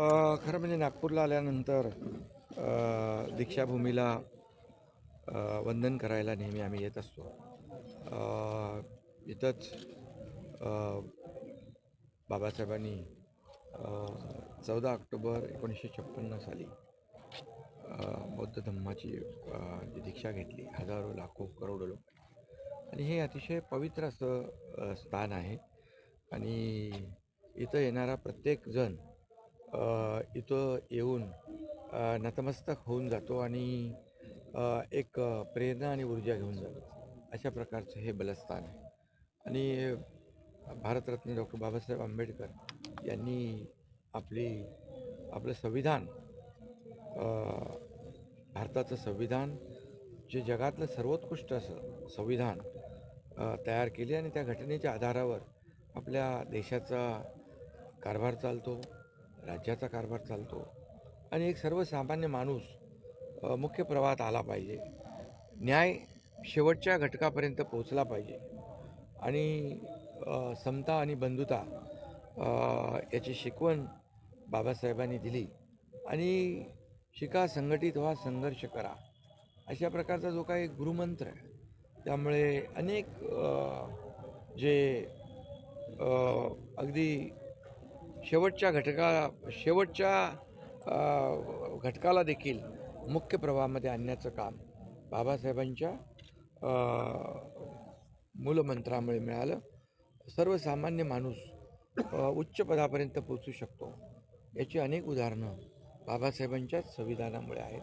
खरं म्हणजे नागपूरला आल्यानंतर दीक्षाभूमीला वंदन करायला नेहमी आम्ही येत असतो. इथंच बाबासाहेबांनी चौदा ऑक्टोबर एकोणीसशे छप्पन्न साली बौद्ध धम्माची जी दीक्षा घेतली हजारो लाखो करोडो लोक. आणि हे अतिशय पवित्र असं स्थान आहे. आणि इथं येणारा प्रत्येकजण इथं येऊन नतमस्तक होऊन जातो आणि एक प्रेरणा आणि ऊर्जा घेऊन जातो. अशा प्रकारचं हे बलस्थान आहे. आणि भारतरत्न डॉक्टर बाबासाहेब आंबेडकर यांनी आपली आपलं संविधान भारताचं संविधान जे जगातलं सर्वोत्कृष्ट असं संविधान तयार केले आणि त्या घटनेच्या आधारावर आपल्या देशाचा कारभार चालतो. राज्याचा कारभार चालतो. आणि एक सर्वसामान्य माणूस मुख्य प्रवाहात आला पाहिजे. न्याय शेवटच्या घटकापर्यंत पोहोचला पाहिजे. आणि समता आणि बंधुता याची शिकवण बाबासाहेबांनी दिली. आणि शिका संघटित व्हा संघर्ष करा. अशा प्रकारचा जो काही गुरुमंत्र आहे त्यामुळे अनेक जे अगदी शेवटच्या घटका शेवटच्या घटकाला देखील मुख्य प्रवाहामध्ये आणण्याचं काम बाबासाहेबांच्या मूलमंत्रामुळे मिळालं. सर्वसामान्य माणूस उच्च पदापर्यंत पोचू शकतो. याची अनेक उदाहरणं बाबासाहेबांच्याच संविधानामुळे आहेत.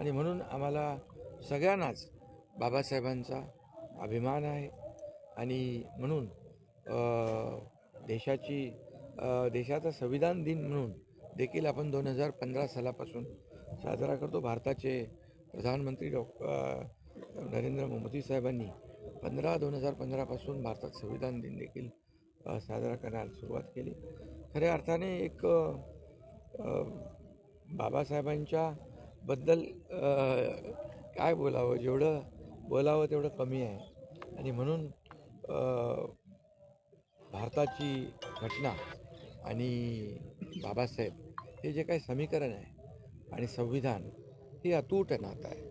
आणि म्हणून आम्हाला सगळ्यांनाच बाबासाहेबांचा अभिमान आहे. आणि म्हणून देशाची देशाचा संविधान दिन म्हणून देखील आपण दोन हजार पंधरा सालापासून साजरा करतो. भारताचे प्रधानमंत्री डॉ नरेंद्र मोदी साहेबांनी पंधरा दोन हजार पंधरापासून भारतात संविधान दिन देखील साजरा करायला सुरुवात केली. खऱ्या अर्थाने एक बाबासाहेबांच्या बद्दल काय बोलावं जेवढं बोलावं तेवढं कमी आहे. आणि म्हणून भारताची घटना आणि बाबासाहेब हे जे काही समीकरण आहे आणि संविधान हे अतूट नातं आहे.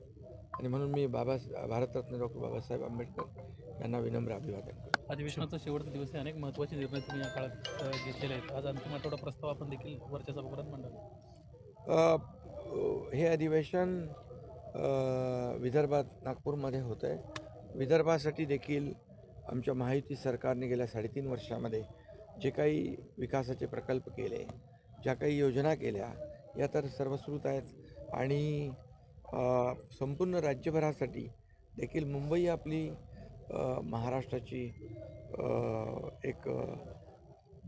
आणि म्हणून मी बाबा भारतरत्न डॉक्टर बाबासाहेब आंबेडकर यांना विनम्र अभिवादन करतो. अधिवेशनाचा शेवटचा दिवस आहे. अनेक महत्त्वाचे निर्णय तुम्ही या काळात घेतलेले आहेत. आज अंतिम आठवडा प्रस्ताव आपण देखील वरच्या सभागृहात मांडला हे अधिवेशन विदर्भात नागपूरमध्ये होतं आहे विदर्भासाठी देखील आमच्या महायुती सरकारने गेल्या साडेतीन वर्षामध्ये जे काही विकासाचे प्रकल्प केले ज्या काही योजना केल्या या तर सर्वश्रुत आहेत. आणि संपूर्ण राज्यभरासाठी देखील मुंबई आपली महाराष्ट्राची एक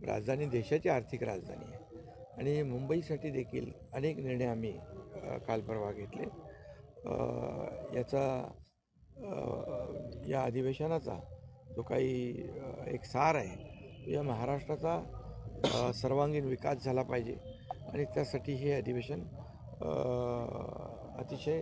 राजधानी देशाची आर्थिक राजधानी आहे. आणि मुंबईसाठी देखील अनेक निर्णय आम्ही अ, काल परवा घेतले. याचा या अधिवेशनाचा जो काही एक सार आहे या महाराष्ट्राचा सर्वांगीण विकास झाला पाहिजे. आणि त्यासाठी हे अधिवेशन अतिशय